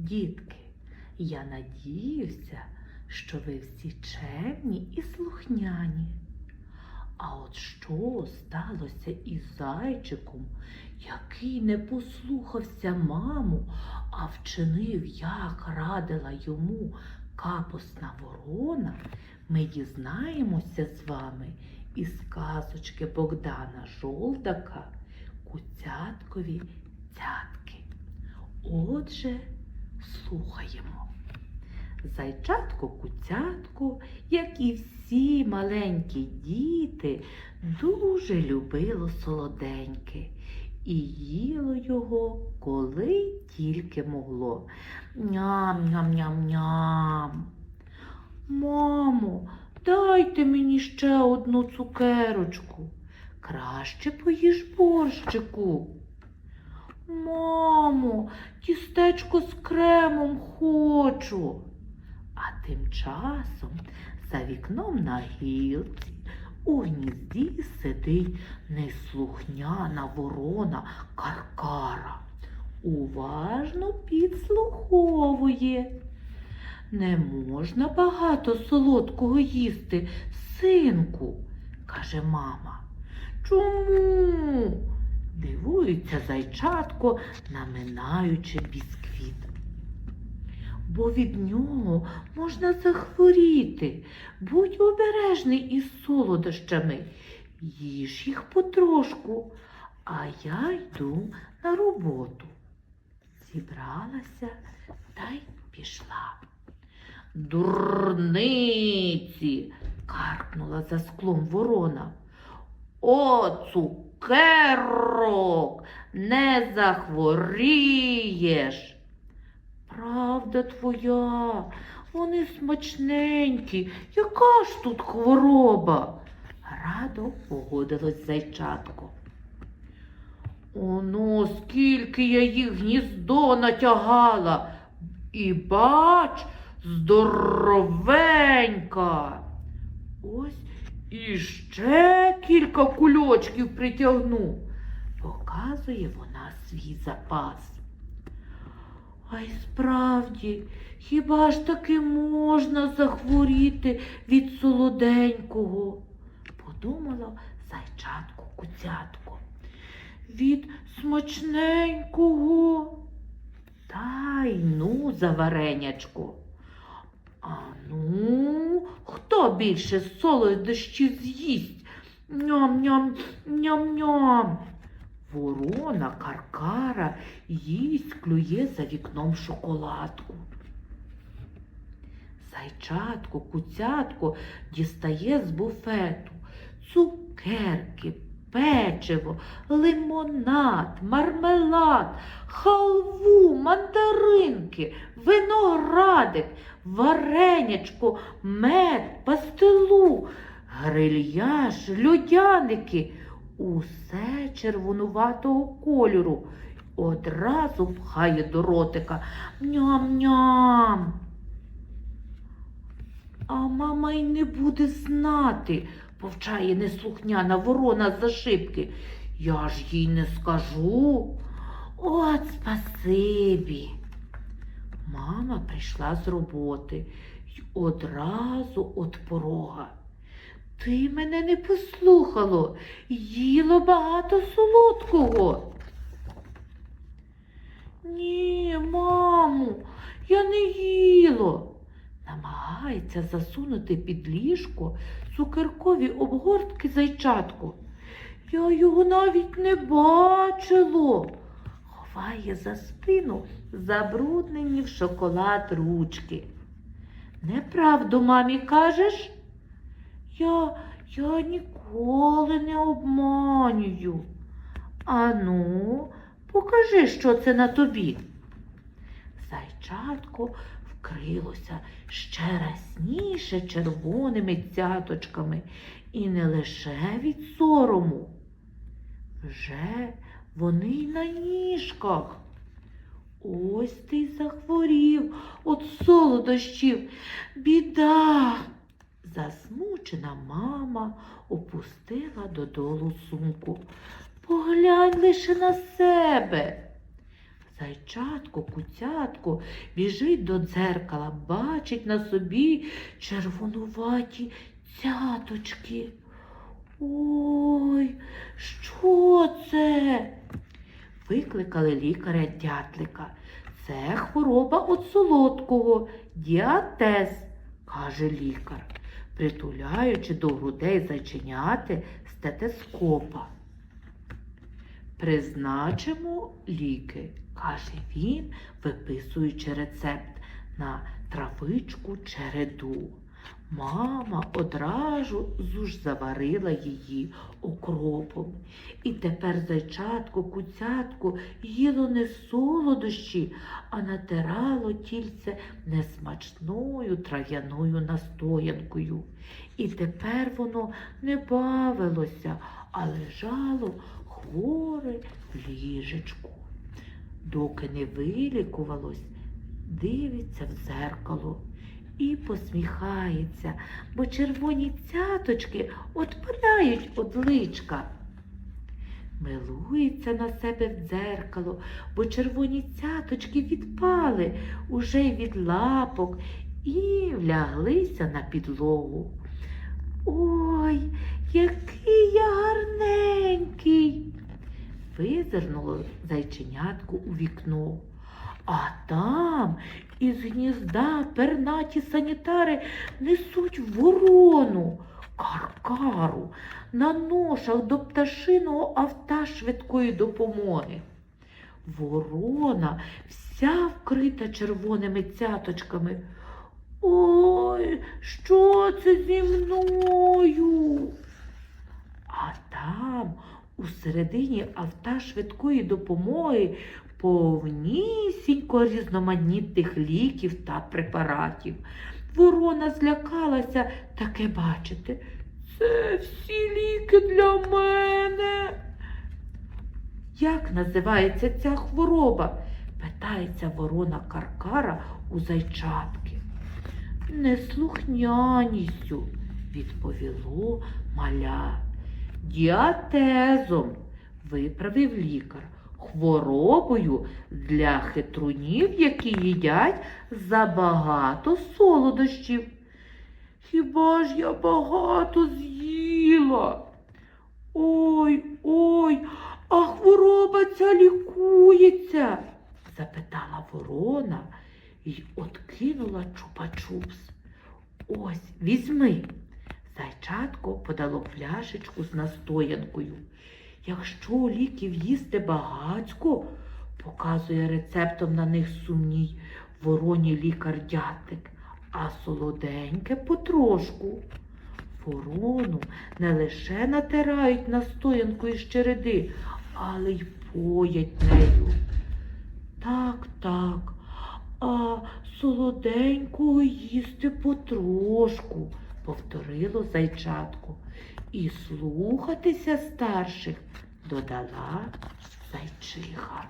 Дітки, я надіюся, що ви всі чемні і слухняні. А от що сталося із зайчиком, який не послухався маму, а вчинив, як радила йому капусна ворона, ми дізнаємося з вами із казочки Богдана Жолдака Куцяткові цятки. Отже, слухаємо. Зайчатко куцятко, як і всі маленькі діти, дуже любило солоденьке і їло його, коли тільки могло. Ням-ням-ням-ням. Мамо, дайте мені ще одну цукерочку. Краще поїж борщику. Мамо, тістечко з кремом хочу. А тим часом за вікном на гілці у гнізді сидить неслухняна ворона Каркара. Уважно підслуховує. Не можна багато солодкого їсти, синку, каже мама. Чому? Дивується зайчатко, наминаючи бісквіт. Бо від нього можна захворіти. Будь обережний із солодощами. Їж їх потрошку, а я йду на роботу. Зібралася та й пішла. Дурниці. каркнула за склом ворона. О, цукерок, не захворієш. Правда твоя, вони смачненькі. Яка ж тут хвороба? Радо погодилось зайчатко. Оно, скільки я їх гніздо натягала. І бач, здоровенька. Ось іще кілька кульочків притягну. Показує вона свій запас. А й справді, хіба ж таки можна захворіти від солоденького? Подумала зайчатко куцятко. Від смачненького. Та й ну за варенячко. А ну, хто більше солодощі з'їсть? Ням-ням, ням-ням. Ворона каркара їсть клює за вікном шоколадку. Зайчатко, куцятко дістає з буфету цукерки, печиво, лимонад, мармелад, халву, мандаринки, виноградик, варенячко, мед, пастилу, грильяж, льодяники. Усе червонуватого кольору. Одразу пхає до ротика. Ням-ням. А мама й не буде знати, повчає неслухняна ворона за шибки. Я ж їй не скажу. От спасибі. Мама прийшла з роботи й одразу от порога. Ти мене не послухало, їло багато солодкого. Ні, мамо, я не їло. Намагається засунути під ліжко цукеркові обгортки зайчатку. Я його навіть не бачило. Ховає за спину забруднені в шоколад ручки. Неправду мамі кажеш? Я, я ніколи не обманюю. Ану, покажи, що це на тобі. Зайчатко вкрилося ще разніше червоними цяточками, і не лише від сорому. Вже вони й на ніжках. Ось ти захворів от солодощів. Біда. Засмучена мама опустила додолу сумку. Поглянь лише на себе. Зайчатко, куцятко біжить до дзеркала, бачить на собі червонуваті цяточки. Ой, що це? Викликали лікаря дятлика. Це хвороба від солодкого, діатез, каже лікар, притуляючи до грудей зайченяти стетескопа. Призначимо ліки, каже він, виписуючи рецепт на травичку череду. Мама одразу ж заварила її окропом. І тепер зайчатко, куцятко їло не солодощі, а натирало тільце несмачною трав'яною настоянкою. І тепер воно не бавилося, а лежало хворе в ліжечку. Доки не вилікувалось, дивиться в зеркало і посміхається, бо червоні цяточки отпадають од личка. Милується на себе в дзеркало, бо червоні цяточки відпали уже від лапок і вляглися на підлогу. Ой, який я гарненький. Визирнуло зайченятко у вікно. А там із гнізда пернаті санітари несуть ворону, каркару на ношах до пташиного авта швидкої допомоги. Ворона вся вкрита червоними цяточками. Ой, що це зі мною? А там, у середині авта швидкої допомоги, повнісінько різноманітних ліків та препаратів. Ворона злякалася таке бачити. Це всі ліки для мене. Як називається ця хвороба? питається ворона Каркара у зайчатки. Неслухняністю, відповіло маля. Діатезом, виправив лікар, хворобою для хитрунів, які їдять забагато солодощів. Хіба ж я багато з'їла? Ой, ой, а хвороба ця лікується? запитала ворона й откинула чупа-чупс. Ось, візьми. Зайчатко подало пляшечку з настоянкою. Якщо ліків їсти багацько, показує рецептом на них сумній вороні лікар дятик, а солоденьке потрошку. Ворону не лише натирають настоянкою з череди, але й поять нею. Так, так, а солоденького їсти потрошку, повторило зайчатко. І слухатися старших додала зайчиха.